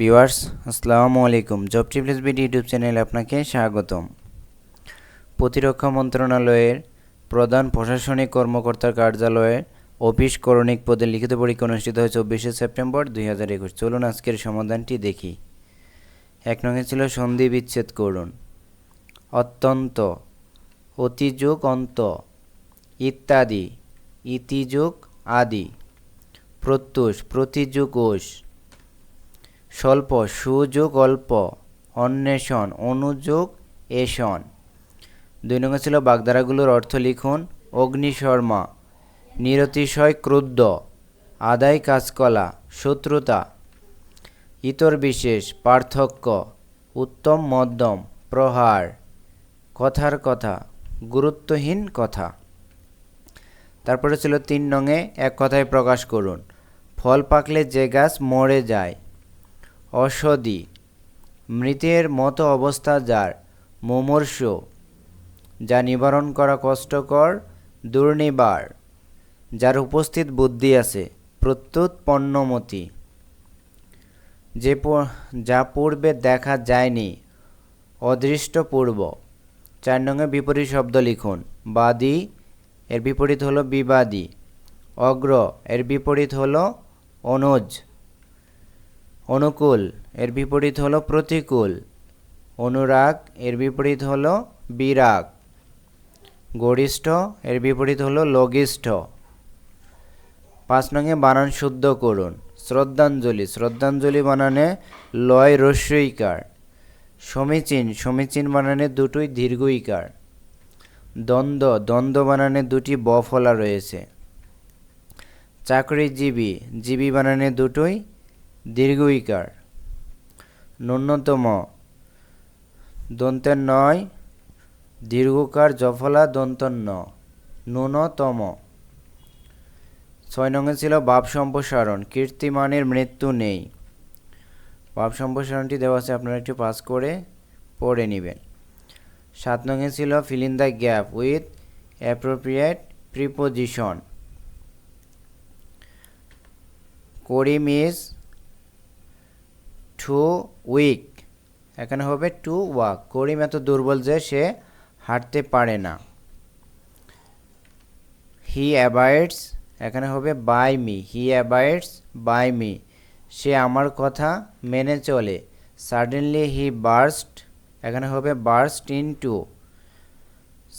Viewers, আসসালামু আলাইকুম। Job টিপলেস BD YouTube চ্যানেলে আপনাকে স্বাগতম। প্রতিরক্ষা মন্ত্রণালয়ের প্রধান প্রশাসনিক কর্মকর্তার কার্যালয়ে অফিস করণিক পদে লিখিত পরীক্ষা অনুষ্ঠিত হয় চব্বিশে সেপ্টেম্বর দুই হাজার একুশ। চলুন আজকের সমাধানটি দেখি। এক নঙ্গে ছিল সন্ধি বিচ্ছেদ করুন। অত্যন্ত, অতিযোগ অন্ত, ইত্যাদি, ইতিযোগ আদি, প্রত্যুষ, প্রতিযোগ কোষ স্বল্প সুযোগ অল্প অন্বেষণ, অনুযোগ, এষণ। দুই নম্বর ছিল বাগধারাগুলোর অর্থ লিখুন অগ্নিশর্মা নিরতিশয় ক্রুদ্ধ, আদায় কাজকলা, শত্রুতা, ইতর বিশেষ, পার্থক্য, উত্তম মধ্যম, প্রহার, কথার কথা, গুরুত্বহীন কথা। তারপরে ছিল তিন নঙে এক কথায় প্রকাশ করুন, ফল পাকলে যে গাছ মরে যায় অসদি, মৃতের মতো অবস্থা যার, মুমূর্ষ, যা নিবারণ করা কষ্টকর, দুর্নিবার, যার উপস্থিত বুদ্ধি আছে, প্রত্যুত পণ্যমতি। যে যা পূর্বে দেখা যায়নি, অদৃষ্টপূর্ব। চার নঙে বিপরীত শব্দ লিখুন, বাদী, এর বিপরীত হলো বিবাদী, অগ্র, এর বিপরীত হলো অনুজ। অনুকূল, এর বিপরীত হলো প্রতিকূল। অনুরাগ, এর বিপরীত হলো বিরাগ। গরিষ্ঠ, এর বিপরীত হলো লঘিষ্ঠ। পাঁচ নঙে বানান শুদ্ধ করুন। শ্রদ্ধাঞ্জলি শ্রদ্ধাঞ্জলি বানানে লয় রস্যইকার। সমীচীন সমীচীন বানানে দুটোই দীর্ঘইকার। দ্বন্দ্ব দ্বন্দ্ব বানানে দুটি ব ফলা রয়েছে। চাকরিজীবী, জীবী বানানে দুটোই দীর্ঘইকার। ন্যূনতম দন্তের নয়, দীর্ঘকার জফলা দন্তন্য ন্যূনতম। ছয় নঙ্গে ছিল বাপ সম্প্রসারণ, কীর্তিমানের মৃত্যু নেই। বাপ সম্প্রসারণটি দেওয়া আছে, আপনারা একটু পাস করে পড়ে নেবেন। সাত নঙ্গে ছিল fill in the gap with appropriate preposition Karim is too weak. এখানে হবে টু ওয়াক। করিম এত দুর্বল যে সে হাঁটতে পারে না। হি অ্যাবাইডস, এখানে হবে by me. He abides, by me. সে আমার কথা মেনে চলে। সাডেনলি হি বার্স্ট এখানে হবে burst into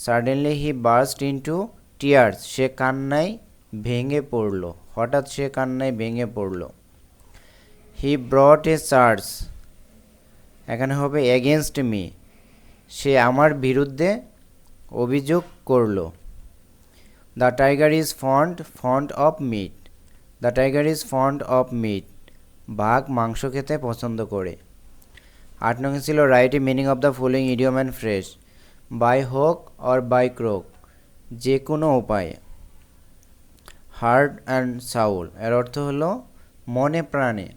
suddenly he burst into tears সে কান্নায় ভেঙে পড়ল। হঠাৎ সে কান্নায় ভেঙে পড়ল। হি ব্রট এ চার্জ এখানে হবে এগেনস্ট মি সে আমার বিরুদ্ধে অভিযোগ করল। The tiger is fond fond of meat the tiger is fond of meat বাঘ মাংস খেতে পছন্দ করে। আট নং ছিল right meaning of the following idiom and fresh by hook or by crook, যে কোনো উপায়ে। হার্ড অ্যান্ড সাউল এর অর্থ হলো মনে প্রাণে।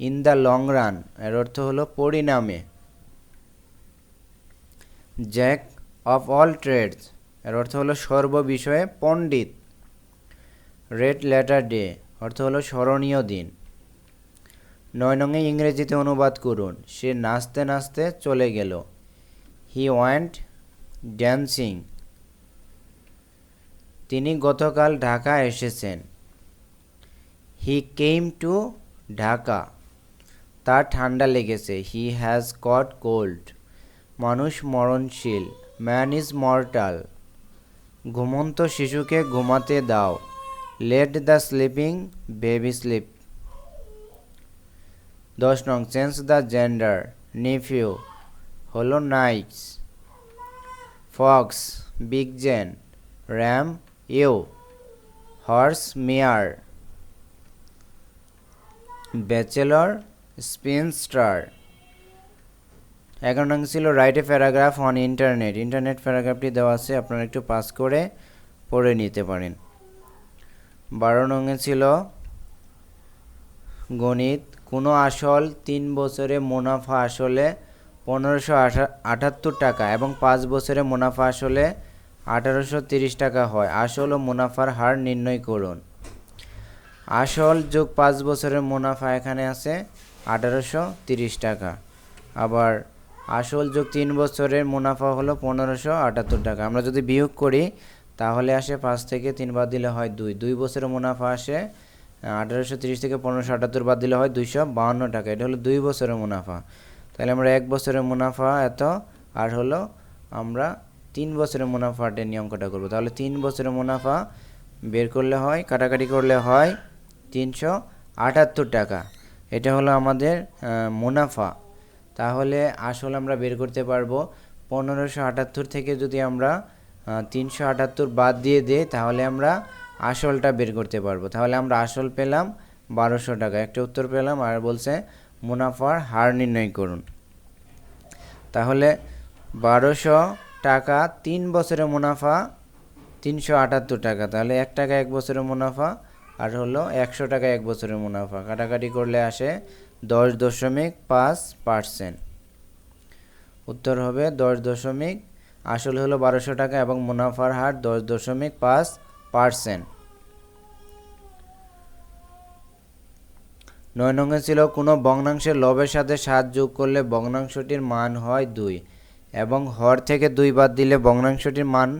ইন দ্য লং রান এর অর্থ হলো পরিণামে। জ্যাক অফ অল ট্রেডস এর অর্থ হলো সর্ব বিষয়ে পণ্ডিত। রেড লেটার ডে অর্থ হলো স্মরণীয় দিন। নয় নঙে ইংরেজিতে অনুবাদ করুন, সে নাচতে নাচতে চলে গেল। হি ওয়ান্ট ড্যান্সিং তিনি গতকাল ঢাকা এসেছেন। হি কেম টু ঢাকা তার ঠান্ডা লেগেছে। হি হ্যাজ কট কোল্ড মানুষ মরণশীল। ম্যান ইজ মর্টাল ঘুমন্ত শিশুকে ঘুমাতে দাও। Let the sleeping baby sleep দশ নং চেঞ্জ দ্য জেন্ডার নিফিউ হলো nights fox vixen ram ewe horse mare bachelor spinster এগারো নং ছিল right a paragraph on internet internet প্যারাগ্রাফটি দেওয়া আছে, আপনারা একটু পাস করে পড়ে নিতে পারেন। বারো নঙে ছিল গণিত। কোনো আসল তিন বছরে মুনাফা আসলে পনেরোশো আটাত্তর টাকা এবং পাঁচ বছরে মুনাফা আসলে আঠারোশো তিরিশ টাকা হয়। আসল ও মুনাফার হার নির্ণয় করুন। আসল যোগ পাঁচ বছরের মুনাফা এখানে আছে। আঠারোশো তিরিশ টাকা। আবার আসল যোগ তিন বছরের মুনাফা হলো পনেরোশো আটাত্তর টাকা। আমরা যদি বিয়োগ করি, তাহলে আসে পাঁচ থেকে তিন বাদ দিলে হয় দুই। দুই বছরের মুনাফা আসে আঠারোশো তিরিশ থেকে পনেরোশো আটাত্তর বাদ দিলে হয় দুইশো বাহান্ন টাকা। এটা হলো দুই বছরের মুনাফা। তাহলে আমরা এক বছরের মুনাফা এত, আর হলো আমরা তিন বছরের মুনাফাটা নিয়ে অঙ্কটা করব। তাহলে তিন বছরের মুনাফা বের করলে হয়, কাটাকাটি করলে হয় তিনশো আটাত্তর টাকা। এটা হলো আমাদের মুনাফা। তাহলে আসল আমরা বের করতে পারব পনেরোশো আটাত্তর থেকে যদি আমরা তিনশো আটাত্তর বাদ দিয়ে দিই, তাহলে আমরা আসলটা বের করতে পারব। তাহলে আমরা আসল পেলাম বারোশো টাকা। একটা উত্তর পেলাম আর বলছে মুনাফার হার নির্ণয় করুন। তাহলে বারোশো টাকা তিন বছরের মুনাফা তিনশো আটাত্তর টাকা। তাহলে এক টাকা এক বছরের মুনাফা আর হলো একশো টাকা এক বছরের মুনাফা। কাটাকাটি করলে আসে দশ দশমিক পাঁচ পার্সেন্ট। উত্তর হবে দশ দশমিক, আসলে হলো বারোশো টাকা এবং মুনাফার হার দশ দশমিক পাঁচ পার্সেন্ট। নয় নঙ্গে ছিল কোনো ভগ্নাংশের লবের সাথে সাত যোগ করলে ভগ্নাংশটির মান হয় দুই এবং হর থেকে দুই বাদ দিলে ভগ্নাংশটির মান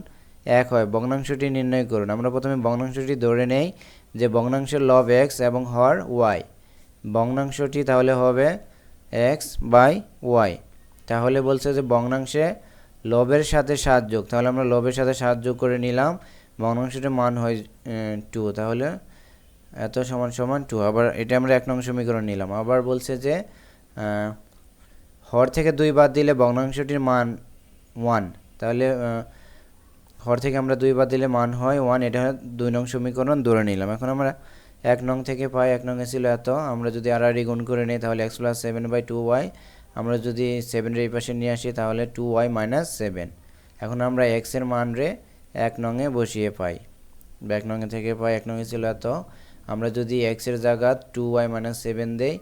এক হয়। ভগ্নাংশটি নির্ণয় করুন। আমরা প্রথমে ভগ্নাংশটি ধরে নেই। যে ভগ্নাংশের লব এক্স এবং হর ওয়াই ভগ্নাংশটি তাহলে হবে এক্স বাই ওয়াই তাহলে বলছে যে ভগ্নাংশে লবের সাথে সাত যোগ, তাহলে আমরা লবের সাথে সাত যোগ করে নিলাম, ভগ্নাংশটির মান হয় টু তাহলে এত সমান সমান টু আবার এটা আমরা এক নং সমীকরণ নিলাম। আবার বলছে যে হর থেকে দুই বাদ দিলে ভগ্নাংশটির মান ওয়ান তাহলে হর থেকে আমরা দুই বাদ দিলে মান হয় ওয়ান এটা দুই নং সমীকরণ, ধরে নিলাম। এখন আমরা এক নং থেকে পাই, এক নংয়ে ছিল এত। আমরা যদি আর আর গুণ করে নিই, তাহলে x plus seven by two y আমরা যদি সেভেনের এই পাশে নিয়ে আসি, তাহলে টু ওয়াই মাইনাস সেভেন এখন আমরা এক্সের মান রে এক নংয়ে বসিয়ে পাই। এক নংয়ে থেকে পাই, এক নংয়ে ছিল এত। আমরা যদি এক্সের জায়গা টু ওয়াই মাইনাস সেভেন দেই,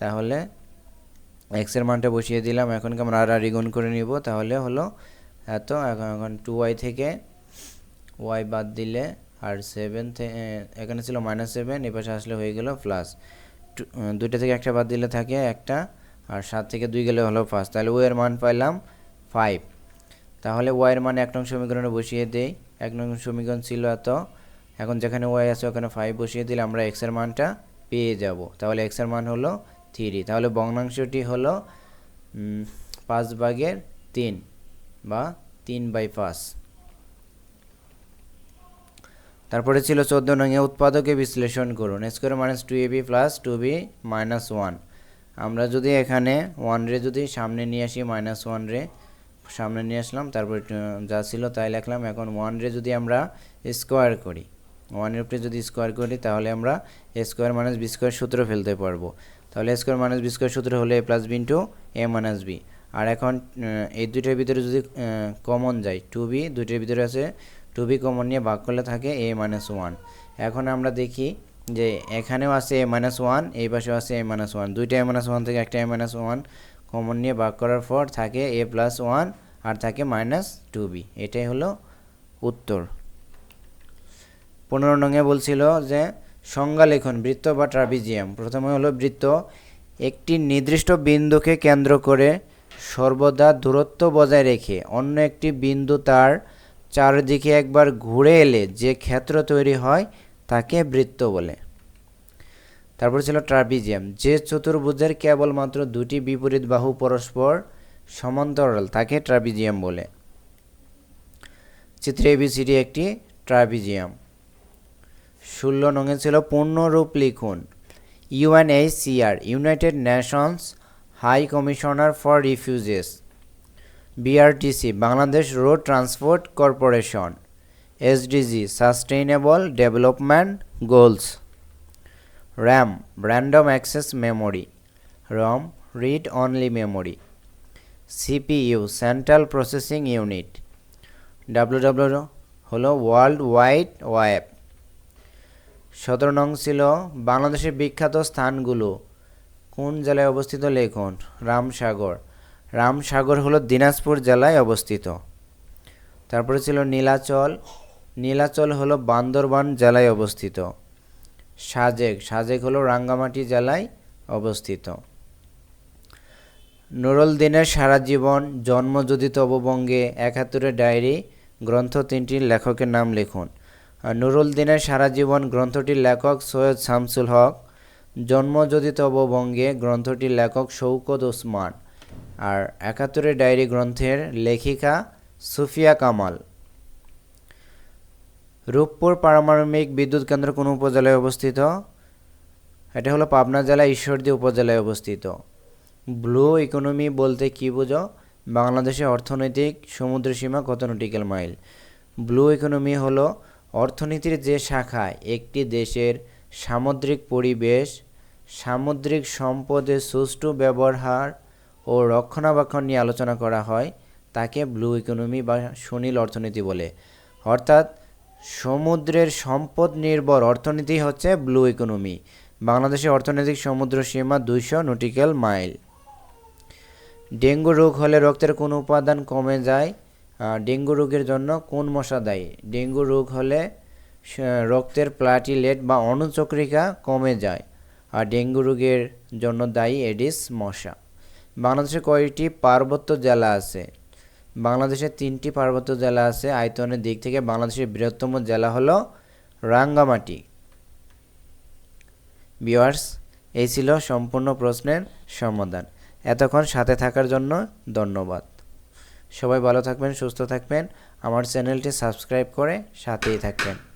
তাহলে এক্সের মানটা বসিয়ে দিলাম। এখন কি আমরা আর আর গুণ করে নিব? তাহলে হলো এত, এখন এখন টু ওয়াই থেকে ওয়াই বাদ দিলে আর সেভেন থেকে এখানে ছিল মাইনাস সেভেন এ পাশে আসলে হয়ে গেল প্লাস দুইটা থেকে একটা বাদ দিলে থাকে একটা, আর সাত থেকে দুই গেলে হলো পাঁচ। তাহলে ওয়ের মান পাইলাম ফাইভ তাহলে ওয়াইয়ের মান এক নং সমীকরণে বসিয়ে দেই। এক নং সমীকরণ ছিল এত। এখন যেখানে ওয়াই আছে, ওখানে ফাইভ বসিয়ে দিলে আমরা এক্সের মানটা পেয়ে যাব। তাহলে এক্সের মান হলো থ্রি তাহলে ভগ্নাংশটি হলো পাঁচ ভাগের তিন। বা তিন বাই পাঁচ। তারপরে ছিল চোদ্দ নঙে উৎপাদকে বিশ্লেষণ করুন। Square minus two a b plus two b minus one আমরা যদি এখানে ওয়ান রে যদি সামনে নিয়ে আসি মাইনাস ওয়ান রে সামনে নিয়ে আসলাম, তারপর যা ছিল তাই লিখলাম। এখন ওয়ান রে যদি আমরা স্কোয়ার করি ওয়ানের উপরে যদি স্কোয়ার করি, তাহলে আমরা a square minus b square সূত্র ফেলতে পারব। তাহলে স্কোয়ার মাইনাস বি স্কোয়ার সূত্র হলে A plus B into A minus B আর এখন এই দুইটার ভিতরে যদি কমন যায় টু বি দুইটার ভিতরে আছে টু বি কমন নিয়ে ভাগ করলে থাকে এ মাইনাস ওয়ান এখন আমরা দেখি যে এখানেও আছে এ মাইনাস ওয়ান এই পাশেও আছে এ মাইনাস ওয়ান দুইটা এ মাইনাস ওয়ান থেকে একটা এ মাইনাস ওয়ান কমন নিয়ে ভাগ করার পর থাকে এ প্লাস ওয়ান আর থাকে মাইনাস টু বি এটাই হলো উত্তর। পনেরো নঙে বলছিল যে সংজ্ঞা লেখন বৃত্ত বা ট্রাপিজিয়াম প্রথমে হলো বৃত্ত একটি নির্দিষ্ট বিন্দুকে কেন্দ্র করে সর্বদা দূরত্ব বজায় রেখে অন্য একটি বিন্দু তার চারদিকে একবার ঘুরে এলে যে ক্ষেত্র তৈরি হয় তাকে বৃত্ত বলে। তারপর ছিল ট্রাপিজিয়াম, যে চতুর্ভুজের কেবলমাত্র দুটি বিপরীত বাহু পরস্পর সমান্তরাল, তাকে ট্রাপিজিয়াম বলে। চিত্রে এবিসিডি একটি ট্রাপিজিয়াম। ষোলো নঙে ছিল পূর্ণরূপ লিখুন, UNHCR, United Nations High Commissioner for Refugees, BRTC, Bangladesh Road Transport Corporation, SDG, sustainable development goals. RAM, random access memory, ROM, read only memory. CPU, central processing unit. W W হলো world Wide Web. সতেরো নং ছিল বাংলাদেশের বিখ্যাত স্থানগুলো। কোন জেলায় অবস্থিত লেখুন? রামসাগর। রামসাগর হলো দিনাজপুর জেলায় অবস্থিত। তারপরে ছিল নীলাচল। নীলাচল হলো বান্দরবান জেলায় অবস্থিত। সাজেক। সাজেক হলো রাঙ্গামাটি জেলায় অবস্থিত। নুরুল দিনের সারা জীবন জন্ম যদি তববঙ্গে একাত্তরের ডায়েরি, গ্রন্থ তিনটির লেখকের নাম লিখুন। নুরুল দিনের সারা জীবন গ্রন্থটির লেখক সৈয়দ শামসুল হক। জন্ম যদি তববঙ্গে গ্রন্থটির লেখক শৌকত ওসমান আর একাত্তরের ডায়েরি গ্রন্থের লেখিকা সুফিয়া কামাল। রূপপুর পারমাণবিক বিদ্যুৎ কেন্দ্র কোন উপজেলায় অবস্থিত? এটা হলো পাবনা জেলা ঈশ্বরদী উপজেলায় অবস্থিত। ব্লু ইকোনমি বলতে কি বোঝো? বাংলাদেশের অর্থনৈতিক সমুদ্রসীমা কত নটিক্যাল মাইল? ব্লু ইকোনমি হলো অর্থনীতির যে শাখায় একটি দেশের সামুদ্রিক পরিবেশ সামুদ্রিক সম্পদের সুষ্ঠু ব্যবহার ও রক্ষণাবেক্ষণ নিয়ে আলোচনা করা হয়, তাকে ব্লু ইকোনমি বা সুনীল অর্থনীতি বলে। অর্থাৎ, সমুদ্রের সম্পদ নির্ভর অর্থনীতি হচ্ছে ব্লু ইকোনমি। বাংলাদেশের অর্থনৈতিক সমুদ্র সীমা দুইশো নটিক্যাল মাইল। ডেঙ্গু রোগ হলে রক্তের কোন উপাদান কমে যায়। ডেঙ্গু রোগের জন্য কোন মশা দায়ী? ডেঙ্গু রোগ হলে রক্তের প্লাটিলেট বা অণুচক্রিকা কমে যায়। ডেঙ্গু রোগের জন্য দায়ী এডিস মশা। বাংলাদেশে কয়টি পার্বত্য জেলা আছে। বাংলাদেশে তিনটি পার্বত্য জেলা আছে। আয়তনের দিক থেকে বাংলাদেশের বৃহত্তম জেলা হলো রাঙ্গামাটি। ভিউয়ার্স, এই ছিল সম্পূর্ণ প্রশ্নের সমাধান। এতক্ষণ সাথে থাকার জন্য ধন্যবাদ। সবাই ভালো থাকবেন, সুস্থ থাকবেন। আমার চ্যানেলটি সাবস্ক্রাইব করে সাথেই থাকবেন।